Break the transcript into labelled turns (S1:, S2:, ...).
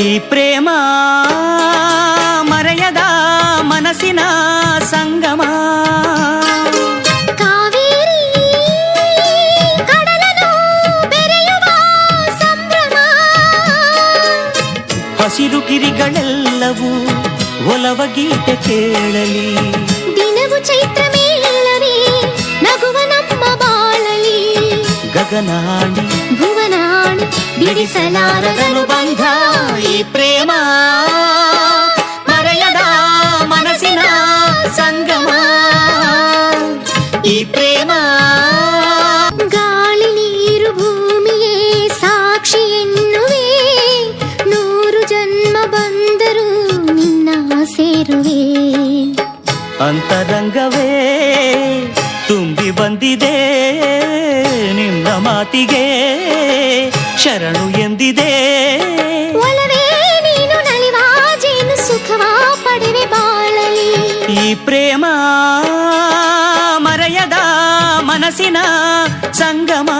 S1: ಈ ಪ್ರೇಮ ಮರೆಯದ ಮನಸ್ಸಿನ ಸಂಗಮ
S2: ಕಾವೇರಿ ಕಡಲನು ಬೆರೆಯುವ ಸಂಭ್ರಮ
S1: ಹಸಿರು ಗಿರಿಗಳೆಲ್ಲವೂ ಒಲವ ಗೀತೆ ಕೇಳಲಿ
S2: ದಿನವು ಚೈತ್ರ ಮೇಳವೇ ನಗುವ ನಮ್ಮ ಬಾಳಲಿ
S1: ಗಗನಾಡಿ
S2: ಭುವನಾಡಿ ಬಿಡಿಸಲಾರದನು ಬಂಧ
S1: ಈ ಪ್ರೇಮ ಮರೆಯದ ಮನಸ್ಸಿನ ಸಂಗಮ ಈ ಪ್ರೇಮ
S2: ಗಾಳಿ ನೀರು ಭೂಮಿಯೇ ಸಾಕ್ಷಿ ಎನ್ನುವೆ ನೂರು ಜನ್ಮ ಬಂದರೂ ನಿನ್ನ ಸೇರುವೆ
S1: ಅಂತರಂಗವೇ ತುಂಬಿ ಬಂದಿದೆ ನಿನ್ನ ಮಾತಿಗೆ ಶರಣು ಎಂದಿದೆ
S2: ಒಲವೇ ನೀನು ನಲಿವ ಜೇನು ಸುಖವ ಪಡೆವೆ ಬಾಳಲಿ
S1: ಈ ಪ್ರೇಮ ಮರೆಯದ ಮನಸ್ಸಿನ ಸಂಗಮ